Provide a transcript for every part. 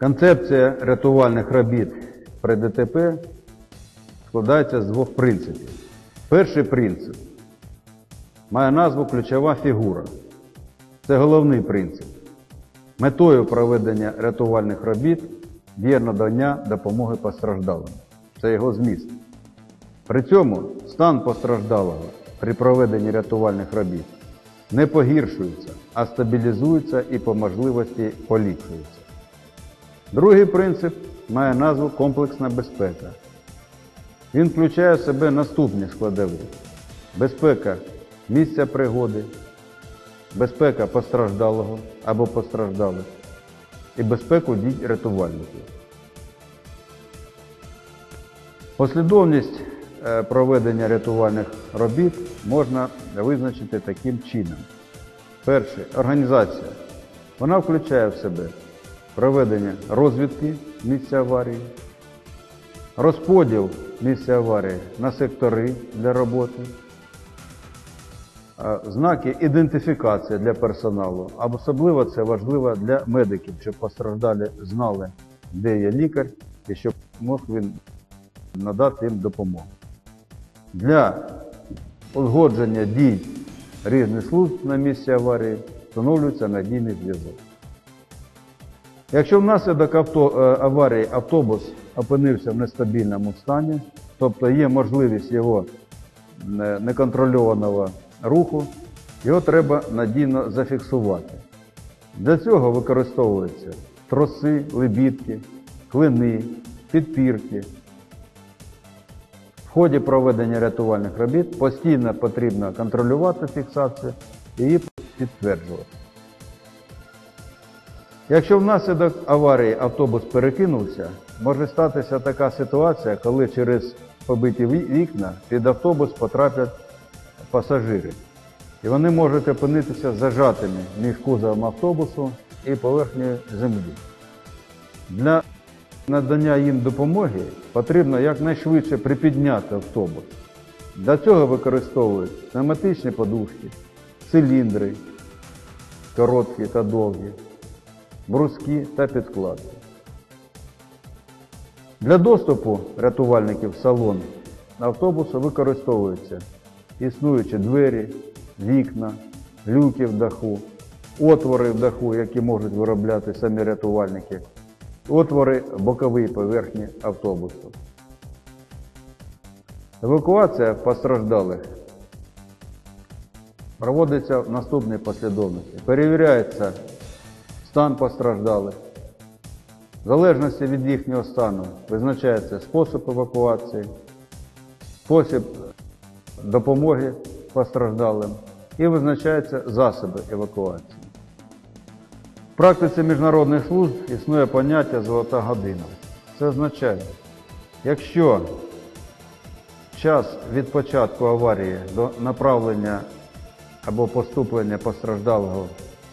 Концепція рятувальних робіт при ДТП складається з двох принципів. Перший принцип має назву ключова фігура. Це головний принцип. Метою проведення рятувальних робіт є надання допомоги постраждалим. Це його зміст. При цьому стан постраждалого при проведенні рятувальних робіт не погіршується, а стабілізується і по можливості поліпшується. Другий принцип має назву комплексна безпека. Він включає в себе наступні складові: безпека місця пригоди, безпека постраждалого або постраждалих і безпеку дій рятувальників. Послідовність е, проведення рятувальних робіт можна визначити таким чином. Перше організація. Вона включає в себе проведення розвідки місця аварії, розподіл місця аварії на сектори для роботи, е, знаки ідентифікації для персоналу, а особливо це важливо для медиків, щоб постраждалі знали, де є лікар і щоб мог він надати їм допомогу. Для узгодження дій різних служб на місці аварії встановлюється надійний зв'язок. Якщо внаслідок авто, е, аварії автобус опинився в нестабільному стані, тобто є можливість його неконтрольованого руху, його треба надійно зафіксувати. Для цього використовуються троси, лебідки, клини, підпірки. В ході проведення рятувальних робіт постійно потрібно контролювати фіксацію і її підтверджувати. Якщо внаслідок аварії автобус перекинувся, може статися така ситуація, коли через побиті вікна під автобус потраплять пасажири. І вони можуть опинитися зажатими між кузовом автобусу і поверхнею землі. Для надання їм допомоги потрібно якнайшвидше припідняти автобус. Для цього використовують пневматичні подушки, циліндри, короткі та довгі, бруски та підкладки. Для доступу рятувальників в салон автобусу використовуються існуючі двері, вікна, люки в даху, отвори в даху, які можуть виробляти самі рятувальники, отвори бокової поверхні автобусу. Евакуація постраждалих проводиться в наступній послідовності. Перевіряється стан постраждалих. В залежності від їхнього стану визначається спосіб евакуації, спосіб допомоги постраждалим і визначаються засоби евакуації. В практиці міжнародних служб існує поняття золота година. Це означає, якщо час від початку аварії до направлення або поступлення постраждалого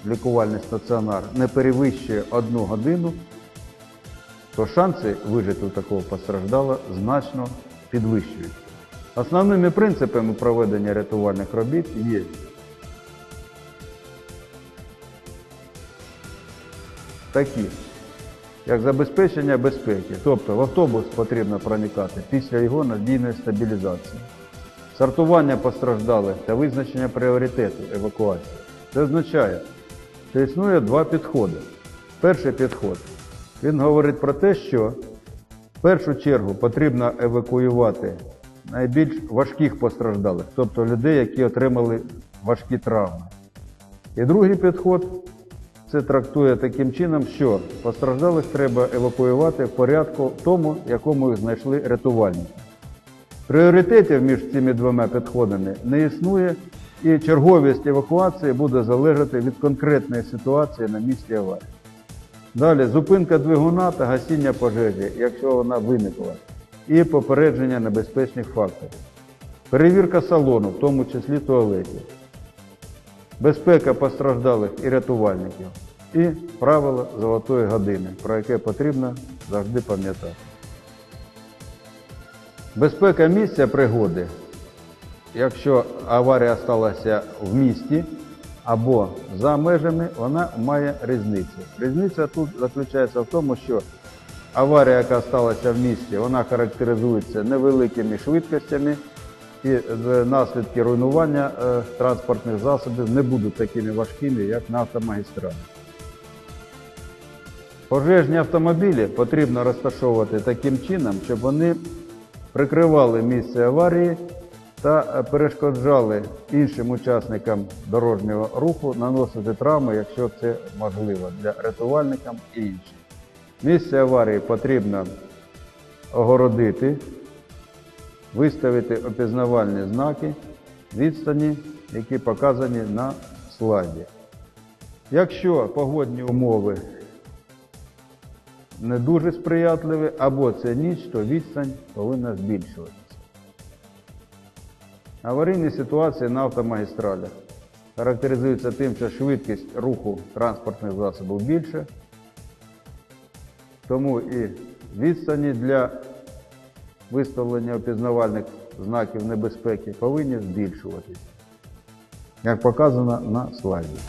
лікувальний стаціонар не перевищує одну годину, то шанси вижити у такого постраждалого значно підвищуються. Основними принципами проведення рятувальних робіт є такі, як забезпечення безпеки, тобто в автобус потрібно проникати після його надійної стабілізації, сортування постраждалих та визначення пріоритету евакуації. Це означає, що існує два підходи. Перший підход він говорить про те, що в першу чергу потрібно евакуювати найбільш важких постраждалих, тобто людей, які отримали важкі травми. І другий підход це трактує таким чином, що постраждалих треба евакуювати в порядку тому, якому їх знайшли рятувальники. Пріоритетів між цими двома підходами не існує, і черговість евакуації буде залежати від конкретної ситуації на місці аварії. Далі зупинка двигуна та гасіння пожежі, якщо вона виникла, і попередження небезпечних факторів. Перевірка салону, в тому числі туалетів. Безпека постраждалих і рятувальників. І правило золотої години, про яке потрібно завжди пам'ятати. Безпека місця пригоди, якщо аварія сталася в місті, або за межами, вона має різницю. Різниця тут заключається в тому, що аварія, яка сталася в місті, вона характеризується невеликими швидкостями, і е, наслідки руйнування е, транспортних засобів не будуть такими важкими, як на автомагістралі. Пожежні автомобілі потрібно розташовувати таким чином, щоб вони прикривали місце аварії та перешкоджали іншим учасникам дорожнього руху наносити травми, якщо це можливо, для рятувальникам і інших. Місце аварії потрібно огородити, виставити опізнавальні знаки відстані, які показані на слайді. Якщо погодні умови не дуже сприятливі, або це ніч, то відстань повинна збільшуватися. Аварійні ситуації на автомагістралях характеризуються тим, що швидкість руху транспортних засобів більше, тому і відстані для виставлення опізнавальних знаків небезпеки повинні збільшуватися, як показано на слайді.